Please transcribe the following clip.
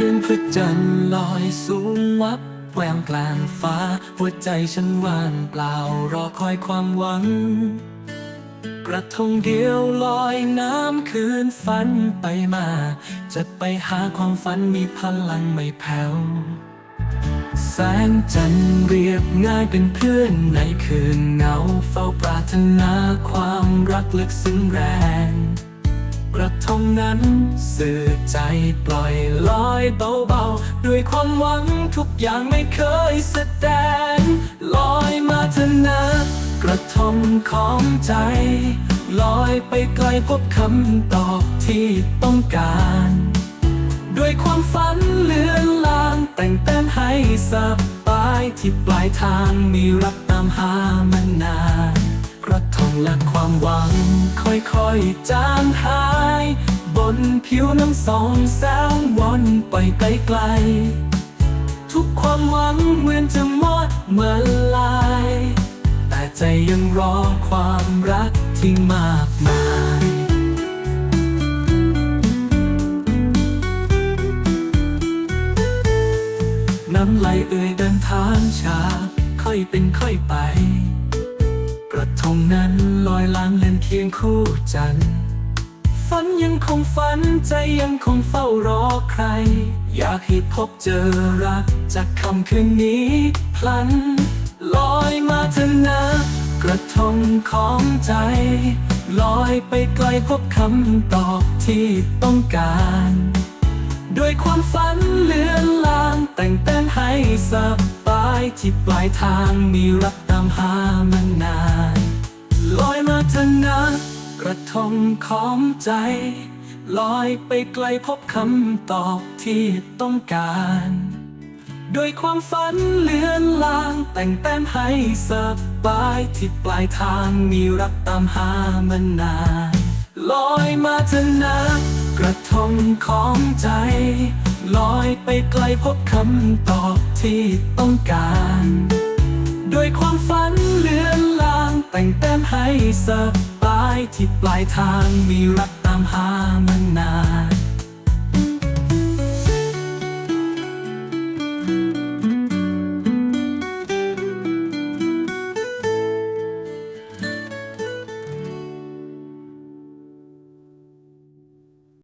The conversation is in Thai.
คืนพระจันทร์ลอยสูงวับแหววกลางฟ้า หัวใจฉันว่างเปล่ารอคอยความหวัง กระทงเดียวลอยน้ำคืนฝันไปมา จะไปหาความฝันมีพลังไม่แผ่วแสงจันทร์เรียบง่ายเป็นเพื่อนในคืนเหงาเฝ้าปรารถนาความรักลึกซึ้งแรง กระทงนั้น สื่อใจปล่อยลอยเบาๆ ด้วยความหวังทุกอย่างไม่เคยแสดง ลอยมาเถอะนะ กระทงของใจ ลอยไปไกลพบคำตอบที่ต้องการ ด้วยความฝันเลือนลางแต่งเต้นให้สบายที่ปลายทางมีรักตามหามานานกระทงและความหวังค่อยๆจางหาย บนผิวน้ำสองแสงวนไปไกลๆ ทุกความหวังเหมือนจะหมดเมื่อลาย แต่ใจยังรอความรักที่มากมายน้ำไหลเอ่ยเดินทางช้า ค่อยเป็นค่อยไป กระทงนั้นลอยล้างเล่นเคียงคู่จันทร์ ฝันยังคงฝันใจยังคงเฝ้ารอใคร อยากให้พบเจอรักจากคำคืนนี้พลัน ลอยมาเถอะนะ กระทงของใจ ลอยไปไกลพบคำตอบที่ต้องการด้วยความฝันเลือนลางแต่งเต้นให้สบายที่ปลายทางมีรักตามหามานาน ลอยมาเถอะนะ กระทงของใจ ลอยไปไกลพบคำตอบที่ต้องการ ด้วยความฝันเลือนลาง แต่งเต้นให้สบายที่ปลายทางมีรักตามหามานานลอยมาเถอะนะกระทงของใจ ลอยไปไกลพบคำตอบที่ต้องการ ด้วยความฝันเลือ แต่งเต้นให้สบายที่ปลายทางมีรักตามหามา